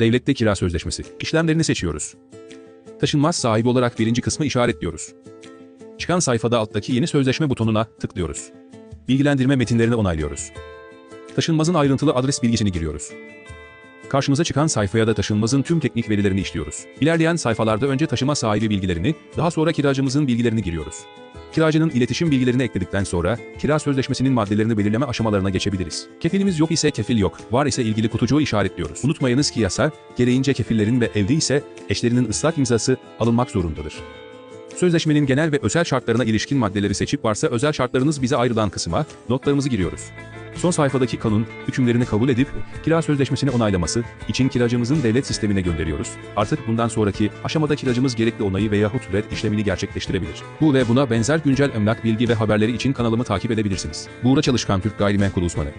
Devlette kira sözleşmesi. İşlemlerini seçiyoruz. Taşınmaz sahibi olarak birinci kısmı işaretliyoruz. Çıkan sayfada alttaki yeni sözleşme butonuna tıklıyoruz. Bilgilendirme metinlerini onaylıyoruz. Taşınmazın ayrıntılı adres bilgisini giriyoruz. Karşımıza çıkan sayfaya da taşınmazın tüm teknik verilerini işliyoruz. İlerleyen sayfalarda önce taşıma sahibi bilgilerini, daha sonra kiracımızın bilgilerini giriyoruz. Kiracının iletişim bilgilerini ekledikten sonra kira sözleşmesinin maddelerini belirleme aşamalarına geçebiliriz. Kefilimiz yok ise kefil yok, var ise ilgili kutucuğu işaretliyoruz. Unutmayınız ki yasa, gereğince kefillerin ve evli ise eşlerinin ıslak imzası alınmak zorundadır. Sözleşmenin genel ve özel şartlarına ilişkin maddeleri seçip varsa özel şartlarınız bize ayrılan kısma notlarımızı giriyoruz. Son sayfadaki kanun hükümlerini kabul edip kira sözleşmesini onaylaması için kiracımızın devlet sistemine gönderiyoruz. Artık bundan sonraki aşamada kiracımız gerekli onayı veyahut red işlemini gerçekleştirebilir. Bu ve buna benzer güncel emlak bilgi ve haberleri için kanalımı takip edebilirsiniz. Buğra Çalışkan Türk Gayrimenkul Uzmanı.